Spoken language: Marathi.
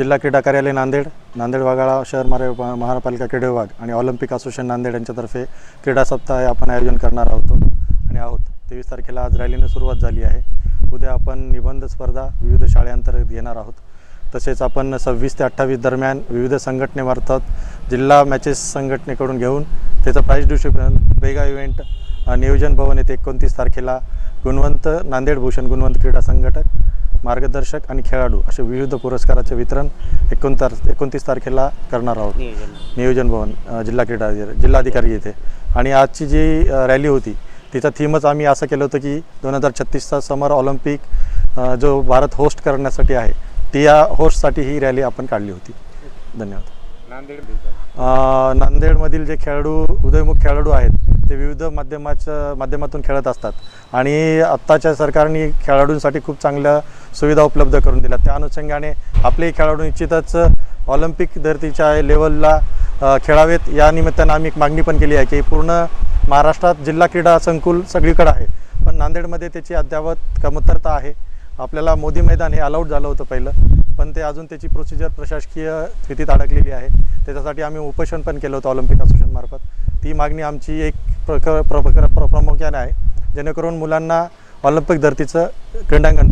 जिल्हा क्रीडा कार्यालय नांदेड नांदेड वाघाळा शहर मारे महानगरपालिका क्रीडा विभाग आणि ऑलिम्पिक असोसिएशन नांदेड यांच्यातर्फे क्रीडा सप्ताह हे आपण आयोजन करणार आहोत आणि आहोत. तेवीस तारखेला आज रॅलीने सुरुवात झाली आहे. उद्या आपण निबंध स्पर्धा विविध शाळेअंतर्गत घेणार आहोत. तसेच आपण सव्वीस ते अठ्ठावीस दरम्यान विविध संघटनेमार्फत जिल्हा मॅचेस संघटनेकडून घेऊन त्याचं प्राईज डिस्ट्रीब्युशन बेगा इव्हेंट नियोजन भवन येथे एकोणतीस तारखेला गुणवंत नांदेड भूषण गुणवंत क्रीडा संघटक मार्गदर्शक आणि खेळाडू असे विविध पुरस्काराचे वितरण एकोणतार एकोणतीस तारखेला करणार आहोत. नियोजन नियोजन भवन जिल्हा क्रीडा जिल्हाधिकारी येथे. आणि आजची जी रॅली होती तिचा थीमच आम्ही असं केलं होतं की दोन हजार छत्तीसचा समर ऑलिम्पिक जो भारत होस्ट करण्यासाठी आहे ती या होस्टसाठी ही रॅली आपण काढली होती. धन्यवाद. नांदेडमधील जे खेळाडू उदयमुख खेळाडू आहेत ते विविध माध्यमाच्या माध्यमातून खेळत असतात. आणि आत्ताच्या सरकारने खेळाडूंसाठी खूप चांगल्या सुविधा उपलब्ध करून दिल्या. त्या अनुषंगाने आपलेही खेळाडू निश्चितच ऑलिम्पिक धर्तीच्या लेवलला खेळावेत. या निमित्तानं आम्ही एक मागणी पण केली आहे की पूर्ण महाराष्ट्रात जिल्हा क्रीडा संकुल सगळीकडे आहे. पण नांदेडमध्ये त्याची अद्यावत कमतरता आहे. आपल्याला मोदी मैदान हे अलाउड झालं होतं पहिलं. पण ते अजून त्याची प्रोसिजर प्रशासकीय स्थितीत अडकलेली आहे. त्याच्यासाठी आम्ही उपोषण पण केलं होतं ऑलिम्पिक असोसिएशनमार्फत. ती मागणी आमची एक प्रक प्र- प्र- प्र- आहे. जेणेकरून मुलांना ऑलिम्पिक धर्तीचं क्रीडांगण